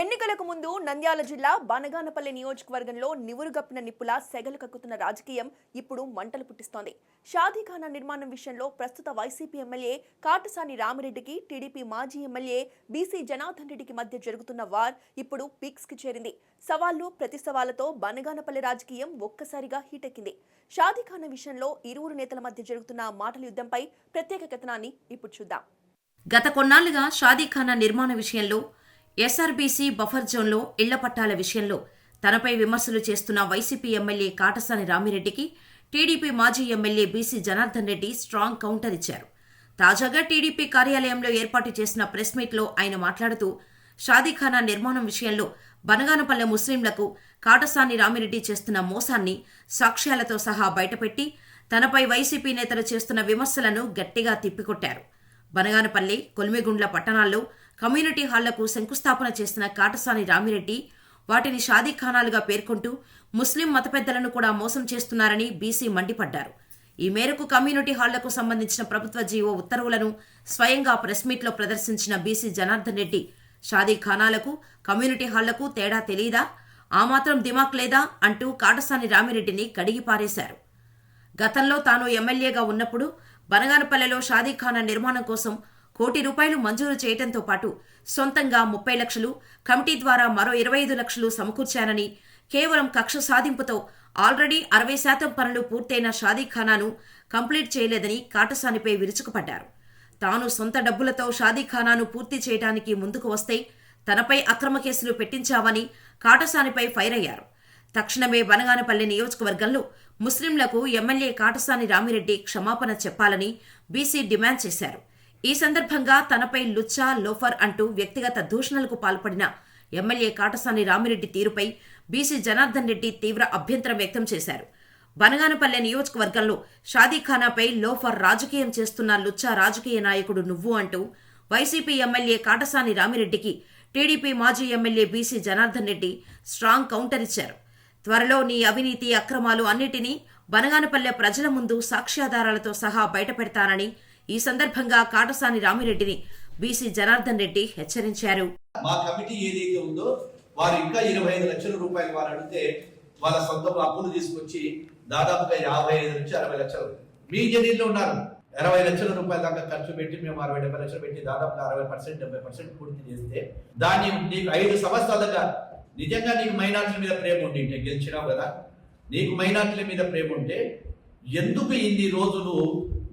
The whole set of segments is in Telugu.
ఎన్నికలకు ముందు నంద్యాల జిల్లా బనగానపల్లి నియోజకవర్గంలో నివురుగప్పిన నిప్పుల సెగలు కక్కుతున్న రాజకీయం ఇప్పుడు మంటలు పుట్టిస్తోంది. షాదీఖానా నిర్మాణం విషయంలో ప్రస్తుత వైసీపీ ఎమ్మెల్యే కాటసాని రామిరెడ్డికి టీడీపీ మాజీ ఎమ్మెల్యే బీసీ జనార్దన్ రెడ్డికి మధ్య జరుగుతున్న వార్ ఇప్పుడు పీక్స్కి చేరింది. సవాళ్ళు ప్రతి సవాళ్ళతో బనగానపల్లి రాజకీయం ఒక్కసారిగా హీటెక్కింది. షాదీఖానా విషయంలో ఇరువురు నేతల మధ్య జరుగుతున్న మాటల యుద్ధంపై ప్రత్యేక కథనాన్ని ఇప్పుడు చూద్దాం. గత కొన్నాళ్ళుగా షాదీఖానా నిర్మాణ విషయంలో ఎస్ఆర్బీసీ బఫర్ జోన్లో ఇళ్ళ పట్టాల విషయంలో తనపై విమర్శలు చేస్తున్న వైసీపీ ఎమ్మెల్యే కాటసాని రామిరెడ్డికి టీడీపీ మాజీ MLA BC Janardhan Reddy strong counter ఇచ్చారు. తాజాగా టీడీపీ కార్యాలయంలో ఏర్పాటు చేసిన ప్రెస్ మీట్లో ఆయన మాట్లాడుతూ షాదీఖానా నిర్మాణం విషయంలో బనగానపల్లె ముస్లింలకు కాటసాని రామిరెడ్డి చేస్తున్న మోసాన్ని సాక్ష్యాలతో సహా బయటపెట్టి తనపై వైసీపీ నేతలు చేస్తున్న విమర్శలను గట్టిగా తిప్పికొట్టారు. బనగానపల్లి కొలిమిగుండ్ల పట్టణాల్లో కమ్యూనిటీ హాళ్ళకు శంకుస్థాపన చేసిన కాటసాని రామిరెడ్డి వాటిని షాదీఖానాలుగా పేర్కొంటూ ముస్లిం మత పెద్దలను కూడా మోసం చేస్తున్నారని బీసీ మండిపడ్డారు. ఈ మేరకు కమ్యూనిటీ హాళ్ళకు సంబంధించిన ప్రభుత్వ జీవో ఉత్తర్వులను స్వయంగా ప్రెస్ మీట్లో ప్రదర్శించిన బీసీ జనార్దన్ రెడ్డి షాదీఖానాలకు కమ్యూనిటీ హాళ్ళకు తేడా తెలీదా ఆ మాత్రం దిమాక్ లేదా అంటూ కాటసాని రామిరెడ్డిని కడిగి పారేశారు గతంలో తాను ఎమ్మెల్యేగా ఉన్నప్పుడు బనగానపల్లెలో షాదీఖానా నిర్మాణం కోసం కోటి రూపాయలు మంజూరు చేయడంతో పాటు సొంతంగా ముప్పై లక్షలు కమిటీ ద్వారా మరో ఇరవై ఐదు లక్షలు సమకూర్చానని కేవలం కక్ష సాధింపుతో ఆల్రెడీ అరవై శాతం పనులు పూర్తయిన షాదీఖానాను కంప్లీట్ చేయలేదని కాటసానిపై విరుచుకుపడ్డారు. తాను సొంత డబ్బులతో షాదీఖానాను పూర్తి చేయడానికి ముందుకు వస్తే తనపై అక్రమ కేసులు పెట్టించావని కాటసానిపై ఫైర్ అయ్యారు. తక్షణమే బనగానపల్లి నియోజకవర్గంలో ముస్లింలకు ఎమ్మెల్యే కాటసాని రామిరెడ్డి క్షమాపణ చెప్పాలని బీసీ డిమాండ్ చేశారు. ఈ సందర్భంగా తనపై లుచ్చా లోఫర్ అంటూ వ్యక్తిగత దూషణలకు పాల్పడిన ఎమ్మెల్యే కాటసాని రామిరెడ్డి తీరుపై బీసీ జనార్దన్ రెడ్డి తీవ్ర అభ్యంతరం వ్యక్తం చేశారు. బనగానపల్లె నియోజకవర్గంలో షాదీఖానాపై లోఫర్ రాజకీయం చేస్తున్న లుచ్చా రాజకీయ నాయకుడు నువ్వు అంటూ వైసీపీ ఎమ్మెల్యే కాటసాని రామిరెడ్డికి టీడీపీ మాజీ MLA BC Janardhan Reddy strong counter ఇచ్చారు. త్వరలో నీ అవినీతి అక్రమాలు అన్నిటినీ బనగానపల్లె ప్రజల ముందు సాక్ష్యాధారాలతో సహా బయటపెడతానని ఈ సందర్భంగా కాటసాని రామిరెడ్డిని బీసీ జనార్దన్ రెడ్డి హెచ్చరించారు. మా కమిటీ ఏదైతే ఉందో వారు ఇంకా ఇరవై ఐదు లక్షల రూపాయలు వారు అడిగితే వాళ్ళ సొంత అప్పులు తీసుకొచ్చి దాదాపుగా యాభై ఐదు నుంచి అరవై లక్షలు. మీ జనీల్లో ఉన్నారు. ఇరవై లక్షల రూపాయల దాకా ఖర్చు పెట్టి మేము అరవై డెబ్బై లక్షలు పెట్టి దాదాపుగా అరవై పర్సెంట్ డెబ్బై పర్సెంట్ పూర్తి చేస్తే దాన్ని నీకు ఐదు సంవత్సరాలుగా నిజంగా నీకు మైనార్టీల మీద ప్రేమ ఉండి గెలిచినావు కదా. నీకు మైనార్టీల మీద ప్రేమ ఉంటే ఎందుకు ఇన్ని రోజులు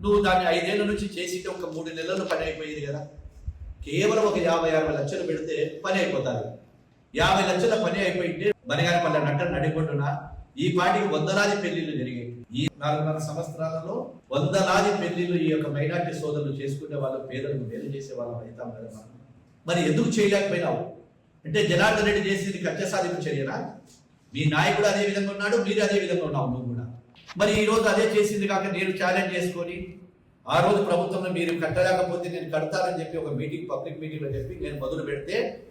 నువ్వు దాన్ని ఐదేళ్ళ నుంచి చేసి ఒక మూడు నెలలు పని అయిపోయేది కదా. కేవలం ఒక యాభై అరవై లక్షలు పెడితే పని అయిపోతారు యాభై లక్షల పని అయిపోయింటే బనగానపల్లి నట్ట నడిపొట్టున ఈ పాటికి వందలాది పెళ్ళిళ్ళు జరిగాయి. ఈ నాలుగున్నర సంవత్సరాలలో వందలాది పెళ్ళిళ్ళు ఈ యొక్క మైనార్టీ సోదరులు చేసుకునే వాళ్ళు పేదలకు మేలు చేసే వాళ్ళం అవుతాం కదా మనం. మరి ఎందుకు చేయలేకపోయినావు? అంటే జనార్దన్ రెడ్డి చేసింది కక్ష సాధింపు చర్యనా? మీ నాయకుడు అదే విధంగా ఉన్నాడు మీరు అదే విధంగా ఉన్నావు నువ్వు కూడా. మరి ఈరోజు అదే చేసింది కాక నేను ఛాలెంజ్ చేసుకొని ఆ రోజు ప్రభుత్వంలో మీరు కట్టలేకపోతే నేను కడతానని చెప్పి ఒక మీటింగ్ పబ్లిక్ మీటింగ్లో చెప్పి నేను మొదలు పెడితే